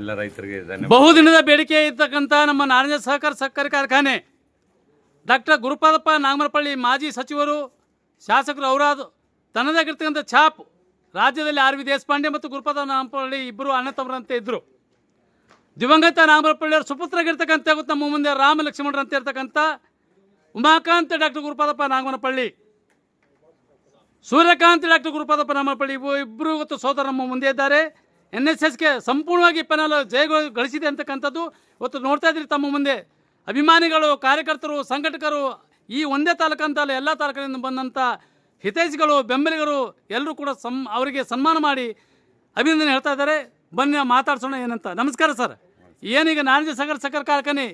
ಎಲ್ಲ ರೈತರಿಗೆ ಬಹುದಿನದ ಬೇಡಿಕೆ ಇರ್ತಕ್ಕಂಥ ನಮ್ಮ ನಾರಾಯಣ ಸಹಕಾರ ಸಕ್ಕರೆ ಕಾರ್ಖಾನೆ. ಡಾಕ್ಟರ್ ಗುರುಪಾದಪ್ಪ ನಾಗಮರಪಳ್ಳಿ ಮಾಜಿ ಸಚಿವರು, ಶಾಸಕರು ಅವರಾದ ತನ್ನದಾಗಿರ್ತಕ್ಕಂಥ ಛಾಪ್ ರಾಜ್ಯದಲ್ಲಿ ಆರ್ ವಿ ದೇಶಪಾಂಡೆ ಮತ್ತು ಗುರುಪಾದ ನಾಗಮರಪಳ್ಳಿ ಇಬ್ಬರು ಅಣ್ಣ ತಮ್ಮರಂತೆ ಇದ್ದರು ದಿವಂಗತ ನಾಗಮರಪಳ್ಳಿಯವರು ಸುಪುತ್ರಗಿರ್ತಕ್ಕಂಥ ಗೊತ್ತು ನಮ್ಮ ಮುಂದೆ ರಾಮ ಲಕ್ಷ್ಮಣರಂತೆ ಇರ್ತಕ್ಕಂಥ ಉಮಾಕಾಂತ್ ಡಾಕ್ಟರ್ ಗುರುಪಾದಪ್ಪ ನಾಗಮನಪಳ್ಳಿ. ಸೂರ್ಯಕಾಂತ್ ಡಾಕ್ಟರ್ ಗುರುಪಾದಪ್ಪ ನಾಗಮನಪಳ್ಳಿ ಇಬ್ಬರು ಇವತ್ತು ಸೋದರ ನಮ್ಮ ಮುಂದೆ ಇದ್ದಾರೆ. ಎನ್ ಎಸ್ ಎಸ್ಗೆ ಸಂಪೂರ್ಣವಾಗಿ ಪೆನಲ್ ಜಯ ಗಳಿಸಿದೆ ಅಂತಕ್ಕಂಥದ್ದು ಇವತ್ತು ನೋಡ್ತಾ ಇದ್ರಿ ತಮ್ಮ ಮುಂದೆ. ಅಭಿಮಾನಿಗಳು, ಕಾರ್ಯಕರ್ತರು, ಸಂಘಟಕರು ಈ ಒಂದೇ ತಾಲೂಕಂತಲ್ಲ ಎಲ್ಲ ತಾಲೂಕಿನಿಂದ ಬಂದಂಥ ಹಿತೈಷಿಗಳು, ಬೆಂಬಲಿಗರು ಎಲ್ಲರೂ ಕೂಡ ಸಂ ಅವರಿಗೆ ಸನ್ಮಾನ ಮಾಡಿ ಅಭಿನಂದನೆ ಹೇಳ್ತಾ ಇದ್ದಾರೆ. ಬನ್ನಿ, ಮಾತಾಡ್ಸೋಣ ಏನಂತ. ನಮಸ್ಕಾರ ಸರ್. ಏನೀಗ ನಾರಾಯಣ ಸಾಗರ ಸಕ್ಕರೆ ಕಾರ್ಖಾನೆ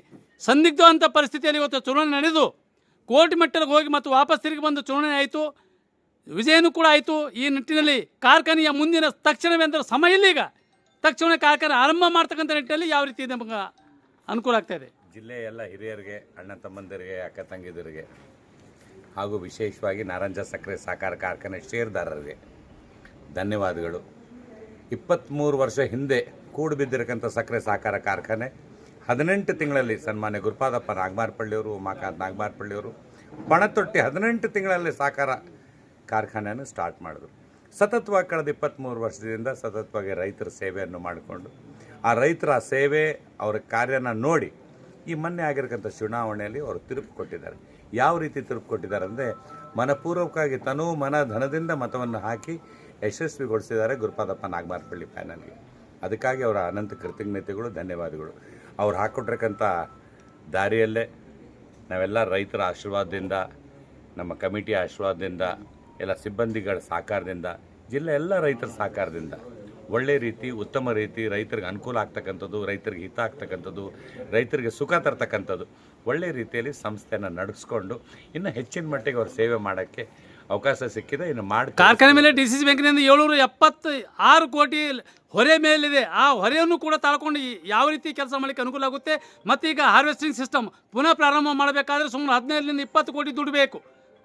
ಸಂದಿಗ್ಧ ಅಂತ ಪರಿಸ್ಥಿತಿಯಲ್ಲಿ ಇವತ್ತು ಚುನಾವಣೆ ನಡೆದು ಕೋರ್ಟ್ ಮೆಟ್ಟಲಿಗೆ ಹೋಗಿ ಮತ್ತು ವಾಪಸ್ ತಿರುಗಿ ಬಂದು ಚುನಾವಣೆ ಆಯಿತು. ವಿಜಯನೂ ಕೂಡ ಆಯಿತು. ಈ ನಿಟ್ಟಿನಲ್ಲಿ ಕಾರ್ಖಾನೆಯ ಮುಂದಿನ ತಕ್ಷಣವೆಂದರೆ ಸಮಯ ಇಲ್ಲ ಈಗ. ತಕ್ಷಣ ಕಾರ್ಖಾನೆ ಆರಂಭ ಮಾಡ್ತಕ್ಕಂಥ ನಿಟ್ಟಿನಲ್ಲಿ ಯಾವ ರೀತಿ ನಮಗೆ ಅನುಕೂಲ ಆಗ್ತಾ ಇದೆ. ಜಿಲ್ಲೆಯ ಎಲ್ಲ ಹಿರಿಯರಿಗೆ, ಅಣ್ಣ ತಮ್ಮಂದಿರಿಗೆ, ಅಕ್ಕ ತಂಗಿದರಿಗೆ ಹಾಗೂ ವಿಶೇಷವಾಗಿ ನಾರಂಜ ಸಕ್ಕರೆ ಸಹಕಾರ ಕಾರ್ಖಾನೆ ಷೇರುದಾರರಿಗೆ ಧನ್ಯವಾದಗಳು. ಇಪ್ಪತ್ತ್ಮೂರು ವರ್ಷ ಹಿಂದೆ ಕೂಡು ಬಿದ್ದಿರಕ್ಕಂಥ ಸಕ್ಕರೆ ಸಹಕಾರ ಕಾರ್ಖಾನೆ ಹದಿನೆಂಟು ತಿಂಗಳಲ್ಲಿ ಸನ್ಮಾನ್ಯ ಗುರುಪಾದಪ್ಪ ನಾಗಮಾರ್ಪಳ್ಳಿಯವರು, ಉಮಾಕಾಂತ್ ನಾಗಮಾರ್ಪಳ್ಳಿಯವರು, ಪಣತೊಟ್ಟಿ ಹದಿನೆಂಟು ತಿಂಗಳಲ್ಲಿ ಸಹಕಾರ ಕಾರ್ಖಾನೆಯನ್ನು ಸ್ಟಾರ್ಟ್ ಮಾಡಿದ್ರು. ಸತತವಾಗಿ ಕಳೆದ ಇಪ್ಪತ್ತ್ಮೂರು ವರ್ಷದಿಂದ ಸತತವಾಗಿ ರೈತರ ಸೇವೆಯನ್ನು ಮಾಡಿಕೊಂಡು, ಆ ರೈತರ ಸೇವೆ, ಅವರ ಕಾರ್ಯನ ನೋಡಿ ಈ ಮೊನ್ನೆ ಆಗಿರಕ್ಕಂಥ ಚುನಾವಣೆಯಲ್ಲಿ ಅವರು ತಿರುಪು ಕೊಟ್ಟಿದ್ದಾರೆ. ಯಾವ ರೀತಿ ತಿರುಪು ಕೊಟ್ಟಿದ್ದಾರೆ ಅಂದರೆ ಮನಪೂರ್ವಕವಾಗಿ ತನು ಮನ ಧನದಿಂದ ಮತವನ್ನು ಹಾಕಿ ಯಶಸ್ವಿಗೊಳಿಸಿದ್ದಾರೆ ಗುರುಪಾದಪ್ಪ ನಾಗಮಾರ್ಪಳ್ಳಿ ಪ್ಯಾನಲ್ಗೆ. ಅದಕ್ಕಾಗಿ ಅವರ ಅನಂತ ಕೃತಜ್ಞತೆಗಳು, ಧನ್ಯವಾದಗಳು. ಅವ್ರು ಹಾಕ್ಕೊಟ್ಟಿರಕ್ಕಂಥ ದಾರಿಯಲ್ಲೇ ನಾವೆಲ್ಲ ರೈತರ ಆಶೀರ್ವಾದದಿಂದ, ನಮ್ಮ ಕಮಿಟಿ ಆಶೀರ್ವಾದದಿಂದ ಎಲ್ಲ ಸಿಬ್ಬಂದಿಗಳ ಸಹಕಾರದಿಂದ, ಜಿಲ್ಲೆ ಎಲ್ಲ ರೈತರ ಸಹಕಾರದಿಂದ, ಒಳ್ಳೆ ರೀತಿ, ಉತ್ತಮ ರೀತಿ ರೈತರಿಗೆ ಅನುಕೂಲ ಆಗ್ತಕ್ಕಂಥದ್ದು, ರೈತರಿಗೆ ಹಿತ ಆಗ್ತಕ್ಕಂಥದ್ದು, ರೈತರಿಗೆ ಸುಖ ತರ್ತಕ್ಕಂಥದ್ದು, ಒಳ್ಳೆ ರೀತಿಯಲ್ಲಿ ಸಂಸ್ಥೆಯನ್ನು ನಡೆಸ್ಕೊಂಡು ಇನ್ನು ಹೆಚ್ಚಿನ ಮಟ್ಟಿಗೆ ಅವ್ರ ಸೇವೆ ಮಾಡೋಕ್ಕೆ ಅವಕಾಶ ಸಿಕ್ಕಿದೆ. ಇನ್ನು ಮಾಡಿ ಕಾರ್ಖಾನೆ ಮೇಲೆ ಡಿ ಸಿ ಸಿ ಬ್ಯಾಂಕಿನಿಂದ ಏಳ್ನೂರ ಎಪ್ಪತ್ತು ಆರು ಕೋಟಿ ಹೊರೆ ಮೇಲಿದೆ. ಆ ಹೊರೆಯನ್ನು ಕೂಡ ತಾಳ್ಕೊಂಡು ಯಾವ ರೀತಿ ಕೆಲಸ ಮಾಡಲಿಕ್ಕೆ ಅನುಕೂಲ ಆಗುತ್ತೆ? ಮತ್ತು ಈಗ ಹಾರ್ವೆಸ್ಟಿಂಗ್ ಸಿಸ್ಟಮ್ ಪುನಃ ಪ್ರಾರಂಭ ಮಾಡಬೇಕಾದ್ರೆ ಸುಮಾರು ಹದಿನೈದರಿಂದ ಇಪ್ಪತ್ತು ಕೋಟಿ ದುಡ್ಡು ಬೇಕು.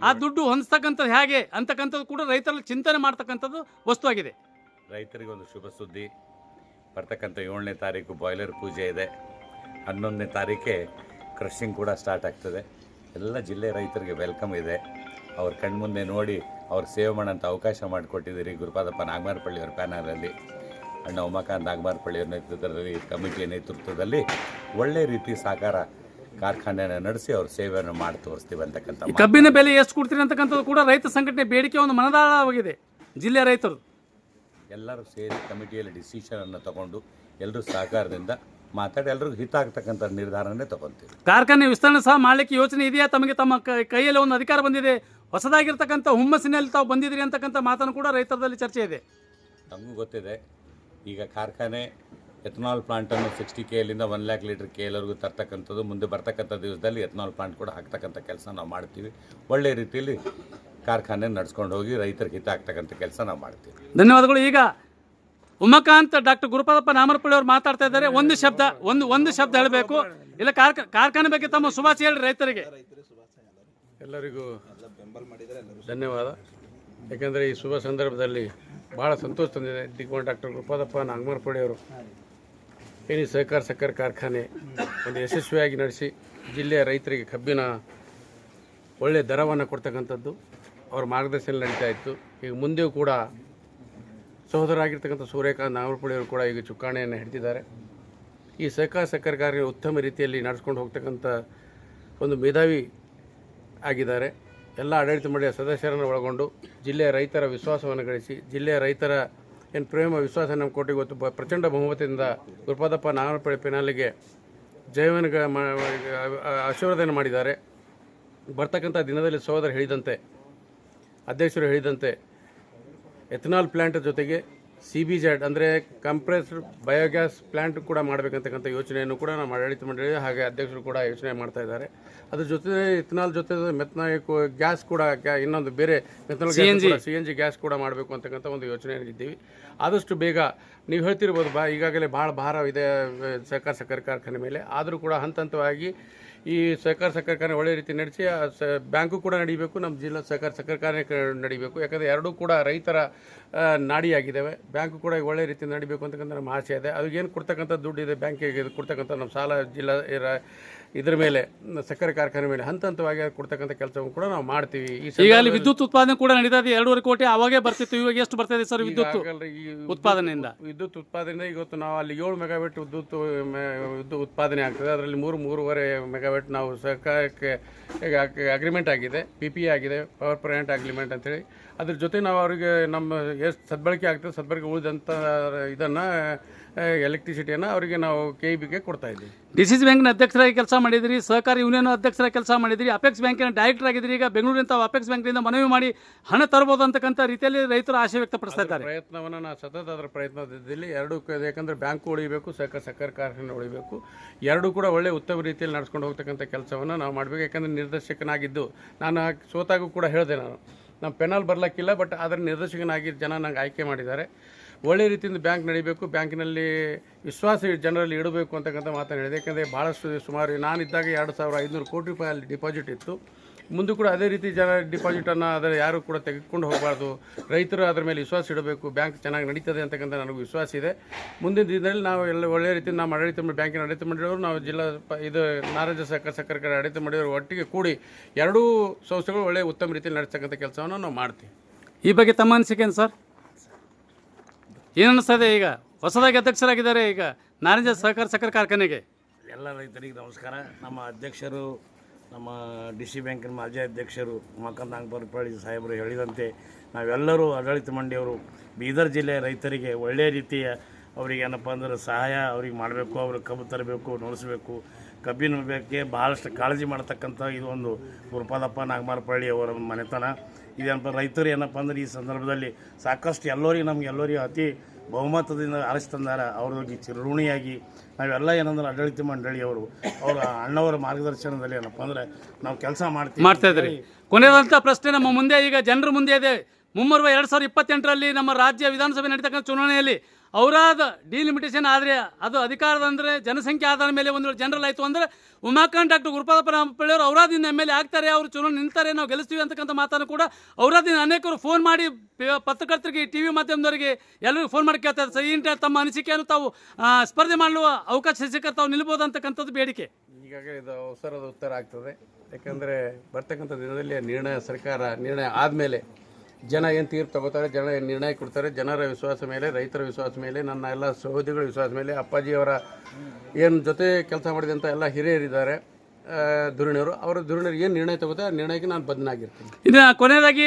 ಆ ದುಡ್ಡು ಹೊಂದಿಸ್ತಕ್ಕಂಥದ್ದು ಹೇಗೆ ಅಂತಕ್ಕಂಥದ್ದು ಕೂಡ ರೈತರಲ್ಲಿ ಚಿಂತನೆ ಮಾಡ್ತಕ್ಕಂಥದ್ದು ವಸ್ತುವಾಗಿದೆ. ರೈತರಿಗೆ ಒಂದು ಶುಭ ಸುದ್ದಿ. ಬರ್ತಕ್ಕಂಥ ಏಳನೇ ತಾರೀಕು ಬಾಯ್ಲರ್ ಪೂಜೆ ಇದೆ. ಹನ್ನೊಂದನೇ ತಾರೀಕೆ ಕ್ರಷಿಂಗ್ ಕೂಡ ಸ್ಟಾರ್ಟ್ ಆಗ್ತದೆ. ಎಲ್ಲ ಜಿಲ್ಲೆ ರೈತರಿಗೆ ವೆಲ್ಕಮ್ ಇದೆ. ಅವ್ರ ಕಣ್ಮುಂದೆ ನೋಡಿ ಅವ್ರು ಸೇವೆ ಮಾಡೋಂಥ ಅವಕಾಶ ಮಾಡಿಕೊಟ್ಟಿದ್ದೀರಿ ಗುರುಪಾದಪ್ಪ ನಾಗಮಾರಪಳ್ಳಿಯವರ ಪ್ಯಾನಲಲ್ಲಿ ಅಣ್ಣ ಉಮಾಕಾಂತ್ ನಾಗಮಾರಪಳ್ಳಿಯವರ ನೇತೃತ್ವದಲ್ಲಿ ಕಮಿಟಿಯ ನೇತೃತ್ವದಲ್ಲಿ ಒಳ್ಳೆ ರೀತಿ ಸಹಕಾರ ಕಾರ್ಖಾನೆಯನ್ನು ನಡೆಸಿ ಅವ್ರ ಸೇವೆಯನ್ನು ಮಾಡಿ ತೋರಿಸ್ತೀವಿ ಅಂತಕ್ಕಂಥ ಈ ಕಬ್ಬಿನ ಬೆಲೆ ಎಷ್ಟು ಕೊಡ್ತೀರಿ ಅಂತಕ್ಕಂಥದ್ದು ಕೂಡ ರೈತ ಸಂಘಟನೆ ಬೇಡಿಕೆ ಒಂದು ಮನದಾಳವಾಗಿದೆ ಜಿಲ್ಲೆಯ ರೈತರು. ಎಲ್ಲರೂ ಸೇರಿ ಕಮಿಟಿಯಲ್ಲಿ ಡಿಸಿಷನನ್ನು ತಗೊಂಡು ಎಲ್ಲರೂ ಸಹಕಾರದಿಂದ ಮಾತಾಡಿ ಎಲ್ಲರಿಗೂ ಹಿತ ಆಗ್ತಕ್ಕಂಥ ನಿರ್ಧಾರನೇ ತಗೊಂತೀವಿ. ಕಾರ್ಖಾನೆ ವಿಸ್ತರಣೆ ಸಹ ಮಾಡಲಿಕ್ಕೆ ಯೋಚನೆ ಇದೆಯಾ? ತಮಗೆ ತಮ್ಮ ಕೈ- ಕೈಯಲ್ಲಿ ಒಂದು ಅಧಿಕಾರ ಬಂದಿದೆ ಹೊಸದಾಗಿರ್ತಕ್ಕಂಥ ಹುಮ್ಮಸ್ಸಿನಲ್ಲಿ ತಾವು ಬಂದಿದ್ದೀರಿ ಅಂತಕ್ಕಂಥ ಮಾತನ್ನು ಕೂಡ ರೈತರದಲ್ಲಿ ಚರ್ಚೆ ಇದೆ. ನಮಗೂ ಗೊತ್ತಿದೆ ಈಗ ಕಾರ್ಖಾನೆ ಎಥನಾಲ್ ಪ್ಲಾಂಟನ್ನು ಸಿಕ್ಸ್ಟಿ ಕೆ ಎಲ್ಲಿಂದ ಒನ್ ಲ್ಯಾಕ್ ಲೀಟರ್ ಕೆ ಎಲ್ವರೆಗೂ ತರ್ತಕ್ಕಂಥದ್ದು. ಮುಂದೆ ಬರ್ತಕ್ಕಂಥ ದಿವಸದಲ್ಲಿ ಎಥನಾಲ್ ಪ್ಲಾಂಟ್ ಕೂಡ ಹಾಕ್ತಕ್ಕಂಥ ಕೆಲಸ ನಾವು ಮಾಡ್ತೀವಿ. ಒಳ್ಳೆಯ ರೀತಿಯಲ್ಲಿ ಕಾರ್ಖಾನೆ ನಡ್ಸ್ಕೊಂಡು ಹೋಗಿ ರೈತರಿಗೆ ಹಿತ ಆಗ್ತಕ್ಕಂಥ ಕೆಲಸ ನಾವು ಮಾಡ್ತೀವಿ. ಧನ್ಯವಾದಗಳು. ಈಗ ಉಮಾಕಾಂತ್ ಡಾಕ್ಟರ್ ಗುರುಪಾದಪ್ಪ ನಾಮರಪಳ್ಳಿ ಅವರು ಮಾತಾಡ್ತಾ ಇದ್ದಾರೆ. ಒಂದು ಶಬ್ದ ಒಂದು ಒಂದು ಶಬ್ದ ಹೇಳಬೇಕು. ಇಲ್ಲ ಕಾರ್ಖ ಕಾರ್ಖಾನೆ ಬಗ್ಗೆ ತಮ್ಮ ಶುಭಾಶಯ ಹೇಳಿ ರೈತರಿಗೆ. ಎಲ್ಲರಿಗೂ ಧನ್ಯವಾದ. ಯಾಕೆಂದರೆ ಈ ಶುಭ ಸಂದರ್ಭದಲ್ಲಿ ಭಾಳ ಸಂತೋಷ ತಂದಿದೆ. ಡಿ ಡಾಕ್ಟರ್ ಗುರುಪಾದಪ್ಪ ನಾಗಮರಪಡಿಯವರು ಏನಿ ಸಹಕಾರ ಸಕ್ಕರೆ ಕಾರ್ಖಾನೆ ಒಂದು ಯಶಸ್ವಿಯಾಗಿ ನಡೆಸಿ ಜಿಲ್ಲೆಯ ರೈತರಿಗೆ ಕಬ್ಬಿನ ಒಳ್ಳೆಯ ದರವನ್ನು ಕೊಡ್ತಕ್ಕಂಥದ್ದು ಅವರ ಮಾರ್ಗದರ್ಶನ ನಡೀತಾ ಇತ್ತು. ಈಗ ಮುಂದೆಯೂ ಕೂಡ ಸಹೋದರಾಗಿರ್ತಕ್ಕಂಥ ಸೂರ್ಯಕಾಂತ್ ನಾಗರಪುಳಿಯವರು ಕೂಡ ಈಗ ಚುಕ್ಕಾಣೆಯನ್ನು ಹಿಡಿದಿದ್ದಾರೆ. ಈ ಸಹಕಾರ ಸಕ್ಕರೆ ಕಾರ್ಯ ಉತ್ತಮ ರೀತಿಯಲ್ಲಿ ನಡೆಸ್ಕೊಂಡು ಹೋಗ್ತಕ್ಕಂಥ ಒಂದು ಮೇಧಾವಿ ಆಗಿದ್ದಾರೆ. ಎಲ್ಲ ಆಡಳಿತ ಮಂಡಳಿಯ ಸದಸ್ಯರನ್ನು ಒಳಗೊಂಡು ಜಿಲ್ಲೆಯ ರೈತರ ವಿಶ್ವಾಸವನ್ನು ಗಳಿಸಿ, ಜಿಲ್ಲೆಯ ರೈತರ ಏನು ಪ್ರೇಮ, ವಿಶ್ವಾಸ ನಮ್ಮ ಕೊಟ್ಟು ಗೊತ್ತು. ಪ್ರಚಂಡ ಬಹುಮತದಿಂದ ಗುರುಪಾದಪ್ಪ ನಾಗರಪಳ್ಳಿ ಪೆನಾಲಿಗೆ ಜೈವನ ಆಶೀರ್ವಾದನ ಮಾಡಿದ್ದಾರೆ. ಬರ್ತಕ್ಕಂಥ ದಿನದಲ್ಲಿ ಸಹೋದರ ಹೇಳಿದಂತೆ, ಅಧ್ಯಕ್ಷರು ಹೇಳಿದಂತೆ, ಎಥನಾಲ್ ಪ್ಲ್ಯಾಂಟ್ ಜೊತೆಗೆ ಸಿ ಬಿ ಜೆಡ್ ಅಂದರೆ ಕಂಪ್ರೆಸ್ಡ್ ಬಯೋಗ್ಯಾಸ್ ಪ್ಲ್ಯಾಂಟ್ ಕೂಡ ಮಾಡಬೇಕಂತಕ್ಕಂಥ ಯೋಚನೆಯನ್ನು ಕೂಡ ನಮ್ಮ ಆಡಳಿತ ಮಂಡಳಿ ಹಾಗೆ ಅಧ್ಯಕ್ಷರು ಕೂಡ ಯೋಚನೆ ಮಾಡ್ತಾ ಇದ್ದಾರೆ. ಅದ್ರ ಜೊತೆ ಇಥನಾಲ್ ಜೊತೆ ಮೆತ್ನ ಗ್ಯಾಸ್ ಕೂಡ ಇನ್ನೊಂದು ಬೇರೆ methanol C N G gas ಕೂಡ ಮಾಡಬೇಕು ಅಂತಕ್ಕಂಥ ಒಂದು ಯೋಚನೆಯಲ್ಲಿದ್ದೀವಿ ಆದಷ್ಟು ಬೇಗ ನೀವು ಹೇಳ್ತಿರ್ಬೋದು ಬಾ ಈಗಾಗಲೇ ಭಾಳ ಭಾರ ಇದೆ ಸರ್ಕಾರ ಸಕ್ಕರೆ ಕಾರ್ಖಾನೆ ಮೇಲೆ. ಆದರೂ ಕೂಡ ಹಂತ ಹಂತವಾಗಿ ಈ ಸಹಕಾರ ಸಹಕಾರ ಕಾರ್ಯ ಒಳ್ಳೆ ರೀತಿ ನಡೆಸಿ ಆ ಸ ಬ್ಯಾಂಕು ಕೂಡ ನಡೀಬೇಕು ನಮ್ಮ ಜಿಲ್ಲಾ ಸಹಕಾರ ಸಹಕಾರ ಕಾರ್ಯ ನಡಿಬೇಕು. ಯಾಕಂದರೆ ಎರಡೂ ಕೂಡ ರೈತರ ನಾಡಿಯಾಗಿದ್ದಾವೆ. ಬ್ಯಾಂಕು ಕೂಡ ಒಳ್ಳೆ ರೀತಿ ನಡೀಬೇಕು ಅಂತಕ್ಕಂಥ ನಮ್ಮ ಆಸೆ ಇದೆ. ಏನು ಕೊಡ್ತಕ್ಕಂಥ ದುಡ್ಡು ಇದೆ ಬ್ಯಾಂಕಿಗೆ ಕೊಡ್ತಕ್ಕಂಥ ನಮ್ಮ ಸಾಲ ಜಿಲ್ಲಾ ಇರ- ಇದ್ರ ಮೇಲೆ ಸಕ್ಕರೆ ಕಾರ್ಖಾನೆ ಮೇಲೆ ಹಂತ ಹಂತವಾಗಿ ಅದು ಕೊಡ್ತಕ್ಕಂಥ ಕೆಲಸವನ್ನು ಕೂಡ ನಾವು ಮಾಡ್ತೀವಿ. ಈಗ ಅಲ್ಲಿ ವಿದ್ಯುತ್ ಉತ್ಪಾದನೆ ಕೂಡ ನಡೀತಾ ಇದೆ. ಎರಡೂವರೆ ಕೋಟಿ ಅವಾಗೇ ಬರ್ತಿತ್ತು ಇವಾಗ ಎಷ್ಟು ಬರ್ತಾ ಇದೆ ಸರ್ ವಿದ್ಯುತ್ ಉತ್ಪಾದನೆಯಿಂದ? ವಿದ್ಯುತ್ ಉತ್ಪಾದನೆ ಇವತ್ತು ನಾವು ಅಲ್ಲಿ ಏಳು ಮೆಗಾವೆಟ್ ವಿದ್ಯುತ್ ವಿದ್ಯುತ್ ಉತ್ಪಾದನೆ ಆಗ್ತದೆ. ಅದರಲ್ಲಿ ಮೂರು ಮೂರುವರೆ ಮೆಗಾವಾಟ್ ನಾವು ಸಹಕಾರಕ್ಕೆ ಅಗ್ರಿಮೆಂಟ್ ಆಗಿದೆ ಪಿ ಪಿ ಆಗಿದೆ ಪವರ್ ಪ್ರೈಂಟ್ ಅಗ್ರಿಮೆಂಟ್ ಅಂತೇಳಿ. ಅದ್ರ ಜೊತೆ ನಾವು ಅವರಿಗೆ ನಮ್ಮ ಎಷ್ಟು ಸದ್ಬಳಕೆ ಆಗ್ತದೆ, ಸದ್ಬಳಕೆ ಉಳಿದಂಥ ಇದನ್ನು ಎಲೆಕ್ಟ್ರಿಸಿಟಿಯನ್ನು ಅವರಿಗೆ ನಾವು ಕೆ ಇ ಬಿಗೆ ಕೊಡ್ತಾ ಇದ್ದೀವಿ. ಡಿ ಸಿ ಸಿ ಬ್ಯಾಂಕ್ನ ಅಧ್ಯಕ್ಷರಾಗಿ ಕೆಲಸ ಮಾಡಿದ್ರಿ, ಸಹಕಾರಿ ಯೂನಿಯನ್ ಅಧ್ಯಕ್ಷರಾಗಿ ಕೆಲಸ ಮಾಡಿದ್ರಿ, ಅಪೆಕ್ಸ್ ಬ್ಯಾಂಕಿನ ಡೈರೆಕ್ಟರ್ ಆಗಿದ್ರಿ, ಈಗ ಬೆಂಗಳೂರಿನ ತಾವು ಅಪೆಕ್ಸ್ ಬ್ಯಾಂಕಿನಿಂದ ಮನವಿ ಮಾಡಿ ಹಣ ತರಬಹುದು ಅಂತಕ್ಕಂಥ ರೀತಿಯಲ್ಲಿ ರೈತರು ಆಶೆ ವ್ಯಕ್ತಪಡಿಸ್ತಾ ಇದ್ದಾರೆ. ಪ್ರಯತ್ನವನ್ನು ನಾವು ಸತತ ಅದರ ಪ್ರಯತ್ನದಲ್ಲಿ ಎರಡೂ ಯಾಕಂದರೆ ಬ್ಯಾಂಕು ಉಳಿಬೇಕು, ಸಹಕಾರ ಸಹಕಾರ ಕಾರ್ಖಾನೆ ಉಳಿಬೇಕು. ಎರಡೂ ಕೂಡ ಒಳ್ಳೆ ಉತ್ತಮ ರೀತಿಯಲ್ಲಿ ನಡೆಸ್ಕೊಂಡು ಹೋಗ್ತಕ್ಕಂಥ ಕೆಲಸವನ್ನು ನಾವು ಮಾಡಬೇಕು. ಯಾಕಂದ್ರೆ ನಿರ್ದೇಶಕನಾಗಿದ್ದು ನಾನು ಸೋತಾಗೂ ಕೂಡ ಹೇಳಿದೆ ನಾನು. ನಮ್ಮ ಪೆನಲ್ ಬರ್ಲಿಕ್ಕಿಲ್ಲ, ಬಟ್ ಅದರ ನಿರ್ದೇಶಕನಾಗಿ ಜನ ನಂಗೆ ಆಯ್ಕೆ ಮಾಡಿದ್ದಾರೆ. ಒಳ್ಳೆ ರೀತಿಯಿಂದ ಬ್ಯಾಂಕ್ ನಡಿಬೇಕು. ಬ್ಯಾಂಕಿನಲ್ಲಿ ವಿಶ್ವಾಸ ಜನರಲ್ಲಿ ಇಡಬೇಕು ಅಂತಕ್ಕಂಥ ಮಾತನ್ನು ಹೇಳಿದೆ. ಯಾಕಂದರೆ ಭಾಳಷ್ಟು ಸುಮಾರು ನಾನಿದ್ದಾಗ ಎರಡು ಸಾವಿರ ಐದುನೂರು ಕೋಟಿ ರೂಪಾಯಿ ಅಲ್ಲಿ ಡಿಪಾಸಿಟ್ ಇತ್ತು. ಮುಂದೆ ಕೂಡ ಅದೇ ರೀತಿ ಜನ ಡಿಪಾಸಿಟನ್ನು ಅದರ ಯಾರು ಕೂಡ ತೆಗೆದುಕೊಂಡು ಹೋಗಬಾರ್ದು. ರೈತರು ಅದರ ಮೇಲೆ ವಿಶ್ವಾಸ ಇಡಬೇಕು. ಬ್ಯಾಂಕ್ ಚೆನ್ನಾಗಿ ನಡೀತದೆ ಅಂತಕ್ಕಂಥ ನನಗೆ ವಿಶ್ವಾಸ ಇದೆ. ಮುಂದಿನ ದಿನದಲ್ಲಿ ನಾವು ಎಲ್ಲ ಒಳ್ಳೆಯ ರೀತಿ ನಮ್ಮ ಆಡಳಿತ ಬ್ಯಾಂಕಿನ ಆಡಳಿತ ಮಂಡಳಿಯವರು ನಾವು ಜಿಲ್ಲಾ ಇದು ನಾರಾಜ ಸಹಕಾರ ಸಹಕಾರ ಆಡಳಿತ ಮಂಡಳಿಯವರು ಒಟ್ಟಿಗೆ ಕೂಡಿ ಎರಡೂ ಸಂಸ್ಥೆಗಳು ಒಳ್ಳೆಯ ಉತ್ತಮ ರೀತಿಯಲ್ಲಿ ನಡೆಸ್ತಕ್ಕಂಥ ಕೆಲಸವನ್ನು ನಾವು ಮಾಡ್ತೀವಿ. ಈ ಬಗ್ಗೆ ತಮ್ಮ ಅನಿಸಿಕೆ ಸರ್? ಏನು ಅನ್ನಿಸ್ತದೆ ಈಗ? ಹೊಸದಾಗಿ ಅಧ್ಯಕ್ಷರಾಗಿದ್ದಾರೆ ಈಗ ನಾರಂಜ ಸಹಕಾರ ಸಕ್ಕರೆ ಕಾರ್ಖಾನೆಗೆ. ಎಲ್ಲ ರೈತರಿಗೆ ನಮಸ್ಕಾರ. ನಮ್ಮ ಅಧ್ಯಕ್ಷರು, ನಮ್ಮ ಡಿ ಸಿ ಬ್ಯಾಂಕಿನ ಮಾಜಿ ಅಧ್ಯಕ್ಷರು ಉಮಾಕಾಂತ್ ನಾಗಪರಪಳ್ಳಿ ಸಾಹೇಬರು ಹೇಳಿದಂತೆ ನಾವೆಲ್ಲರೂ ಆಡಳಿತ ಮಂಡಿಯವರು, ಬೀದರ್ ಜಿಲ್ಲೆಯ ರೈತರಿಗೆ ಒಳ್ಳೆಯ ರೀತಿಯ ಅವರಿಗೆ ಏನಪ್ಪ ಅಂದ್ರೆ ಸಹಾಯ ಅವ್ರಿಗೆ ಮಾಡಬೇಕು ಅವ್ರಿಗೆ ಕಬ್ಬು ತರಬೇಕು, ನೋಡಿಸ್ಬೇಕು. ಕಬ್ಬಿನ ಬಗ್ಗೆ ಭಾಳಷ್ಟು ಕಾಳಜಿ ಮಾಡ್ತಕ್ಕಂಥ ಇದು ಒಂದು ಗುರುಪಾದಪ್ಪ ನಾಗಮಾರಪಳ್ಳಿ ಅವರ ಮನೆತನ. ಇದೇನಪ್ಪ, ರೈತರು ಏನಪ್ಪ ಅಂದ್ರೆ ಈ ಸಂದರ್ಭದಲ್ಲಿ ಸಾಕಷ್ಟು ಎಲ್ಲರಿಗೆ ನಮ್ಗೆ ಎಲ್ಲರಿಗೂ ಅತಿ ಬಹುಮತದಿಂದ ಅರಸಿ ತಂದಾರ. ಅವ್ರಿಗೆ ಚಿರಋಣಿಯಾಗಿ ನಾವೆಲ್ಲ ಏನಂದ್ರೆ ಆಡಳಿತ ಮಂಡಳಿಯವರು ಅವರ ಅಣ್ಣವರ ಮಾರ್ಗದರ್ಶನದಲ್ಲಿ ಏನಪ್ಪ ಅಂದ್ರೆ ನಾವು ಕೆಲಸ ಮಾಡ್ತೀವಿ. ಮಾಡ್ತಾ ಇದ್ರಿ. ಕೊನೆಯದಂಥ ಪ್ರಶ್ನೆ ನಮ್ಮ ಮುಂದೆ, ಈಗ ಜನರ ಮುಂದೆ ಇದೆ. ಮುಂಬರುವ ಎರಡು ಸಾವಿರದ ಇಪ್ಪತ್ತೆಂಟರಲ್ಲಿ ನಮ್ಮ ರಾಜ್ಯ ವಿಧಾನಸಭೆ ನಡೀತಕ್ಕಂಥ ಚುನಾವಣೆಯಲ್ಲಿ ಅವರಾದ ಡಿಲಿಮಿಟೇಷನ್ ಆದರೆ ಅದು ಅಧಿಕಾರದ ಅಂದರೆ ಜನಸಂಖ್ಯೆ ಆಧಾರದ ಮೇಲೆ ಒಂದು ಜನರಲ್ ಆಯಿತು ಅಂದರೆ ಉಮಾಕಾಂತ್ ಡಾಕ್ಟರ್ ಗುರುಪಾದಪ್ಪ ಪಳ್ಳಿಯವರು ಅವರಾದಿಂದ ಎಂ ಎಲ್ ಎ ಆಗ್ತಾರೆ, ಅವರು ಚುನಾವಣೆ ನಿಲ್ತಾರೆ ನಾವು ಗೆಲ್ಲಿಸ್ತೀವಿ ಅಂತಕ್ಕಂಥ ಮಾತನ್ನು ಕೂಡ ಅವರಾದಿಂದ ಅನೇಕರು ಫೋನ್ ಮಾಡಿ ಪತ್ರಕರ್ತರಿಗೆ ಟಿ ವಿ ಮಾಧ್ಯಮದವರಿಗೆ ಎಲ್ಲರಿಗೂ ಫೋನ್ ಮಾಡಿ ಕೇಳ್ತಾರೆ ಸರ್ ಇಂಟ ತಮ್ಮ ಅನಿಸಿಕೆಯನ್ನು ತಾವು ಸ್ಪರ್ಧೆ ಮಾಡುವ ಅವಕಾಶ ಸಿಕ್ಕ ತಾವು ನಿಲ್ಬೋದು ಅಂತಕ್ಕಂಥದ್ದು ಬೇಡಿಕೆ. ಈಗಾಗಲೇ ಇದು ಅವಸರದ ಉತ್ತರ ಆಗ್ತದೆ. ಯಾಕಂದರೆ ಬರ್ತಕ್ಕಂಥ ದಿನದಲ್ಲಿ ನಿರ್ಣಯ ಸರ್ಕಾರ ನಿರ್ಣಯ ಆದಮೇಲೆ ಜನ ಏನು ತೀರ್ಪು ತಗೋತಾರೆ, ಜನ ಏನು ನಿರ್ಣಯ ಕೊಡ್ತಾರೆ, ಜನರ ವಿಶ್ವಾಸ ಮೇಲೆ, ರೈತರ ವಿಶ್ವಾಸ ಮೇಲೆ, ನನ್ನ ಎಲ್ಲ ಸಹೋದ್ಯೋಗಿಗಳ ವಿಶ್ವಾಸ ಮೇಲೆ, ಅಪ್ಪಾಜಿಯವರ ಏನು ಜೊತೆ ಕೆಲಸ ಮಾಡಿದಂಥ ಎಲ್ಲ ಹಿರಿಯರಿದ್ದಾರೆ ಧುರಣಿಯವರು, ಅವರ ಧುರಣಿಯರು ಏನು ನಿರ್ಣಯ ತಗೋತಾರೆ, ಆ ನಿರ್ಣಯಕ್ಕೆ ನಾನು ಬದನಾಗಿರ್ತೀನಿ ಇನ್ನು ಕೊನೆಯದಾಗಿ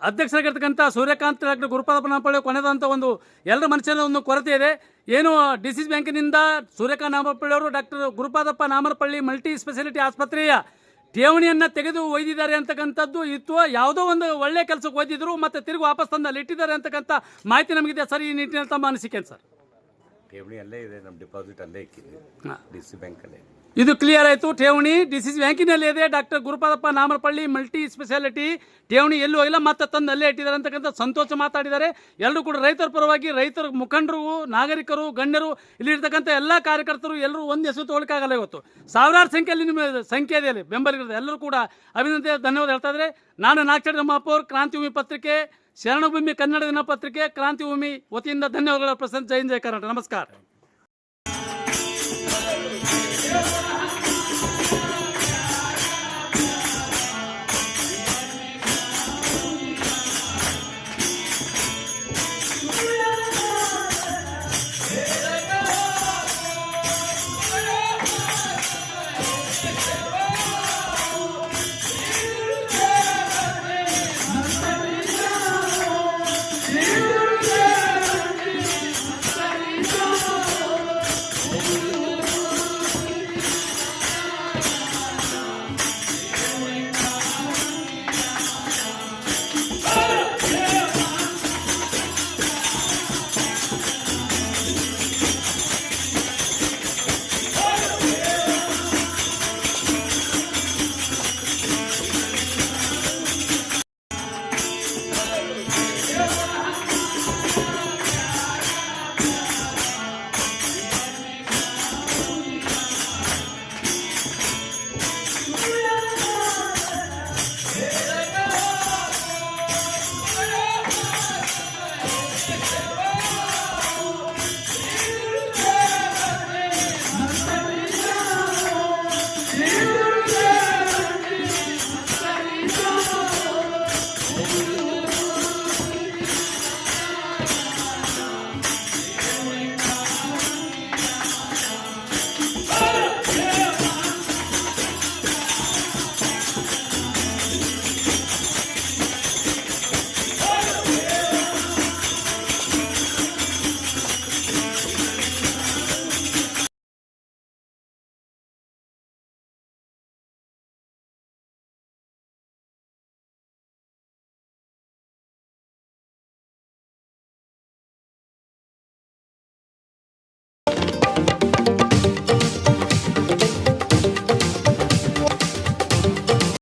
ಅಧ್ಯಕ್ಷರಾಗಿರ್ತಕ್ಕಂಥ ಸೂರ್ಯಕಾಂತ್ ಡಾಕ್ಟರ್ ಗುರುಪಾದ ನಾಮಪಳ್ಳಿ ಕೊನೆದಂಥ ಒಂದು ಎಲ್ಲರ ಮನಸ್ಸಿನ ಒಂದು ಕೊರತೆ ಇದೆ. ಏನು ಡಿ ಸಿ ಬ್ಯಾಂಕಿನಿಂದ ಸೂರ್ಯಕಾಂತ್ ನಾಮಪಳ್ಳಿ ಅವರು doctor Gurupadappa Namarapalli multi speciality ಆಸ್ಪತ್ರೆಯ ಠೇವಣಿಯನ್ನು ತೆಗೆದು ಒಯ್ದಿದ್ದಾರೆ ಅಂತಕ್ಕಂಥದ್ದು ಇತ್ತು ಯಾವುದೋ ಒಂದು ಒಳ್ಳೆ ಕೆಲಸಕ್ಕೆ ಒಯ್ದಿದ್ರು ಮತ್ತೆ ತಿರುಗಿ ವಾಪಸ್ ತಂದು ಅಲ್ಲಿ ಇಟ್ಟಿದ್ದಾರೆ ಅಂತಕ್ಕಂಥ ಮಾಹಿತಿ ನಮಗಿದೆ ಸರ್ ಈ ನಿಟ್ಟಿನಲ್ಲಿ ತಮ್ಮ ಅನಿಸಿಕೆ ಸರ್? ಠೇವಣಿ ಅಲ್ಲೇ ಇದೆ ನಮ್ಮ ಡಿಪಾಸಿಟ್ ಅಲ್ಲೇ ಇಕ್ಕಿದ್ವಿ. D C ಬ್ಯಾಂಕಲ್ಲೇ. ಇದು ಕ್ಲಿಯರ್ ಆಯಿತು. ಠೇವಣಿ ಡಿ ಸಿ ಸಿ ಬ್ಯಾಂಕಿನಲ್ಲಿ ಇದೆ. Doctor Gurupadappa Namarapalli multi speciality ಠೇವಣಿ ಎಲ್ಲೂ ಹೋಗಿಲ್ಲ ಮತ್ತೆ ತಂದು ಅಲ್ಲೇ ಇಟ್ಟಿದ್ದಾರೆ ಅಂತಕ್ಕಂಥ ಸಂತೋಷ ಮಾತಾಡಿದ್ದಾರೆ. ಎಲ್ಲರೂ ಕೂಡ ರೈತರ ಪರವಾಗಿ ರೈತರ ಮುಖಂಡರು, ನಾಗರಿಕರು, ಗಣ್ಯರು ಇಲ್ಲಿರ್ತಕ್ಕಂಥ ಎಲ್ಲ ಕಾರ್ಯಕರ್ತರು ಎಲ್ಲರೂ ಒಂದು ಹೆಸರು ತೊಗೊಳಕ್ಕಾಗಲ್ಲ ಇವತ್ತು. ಸಾವಿರಾರು ಸಂಖ್ಯೆಯಲ್ಲಿ ನಿಮ್ಮ ಸಂಖ್ಯೆ ಇದೆ ಅಲ್ಲಿ ಎಲ್ಲರೂ ಕೂಡ ಅಭಿನಂದನೆ, ಧನ್ಯವಾದ ಹೇಳ್ತಾ ಇದ್ದಾರೆ. ನಾನು ನಾಗಚಂದ್ರ ನಮ್ಮಪ್ಪ ಅವರು ಕ್ರಾಂತಿಭೂಮಿ ಪತ್ರಿಕೆ, ಶರಣಭೂಮಿ ಕನ್ನಡ ದಿನಪತ್ರಿಕೆ ಕ್ರಾಂತಿಭೂಮಿ ವತಿಯಿಂದ ಧನ್ಯವಾದಗಳ. ಪ್ರಸನ್ನ ಜೈ ಕರ್ನಾಟಕ. ನಮಸ್ಕಾರ.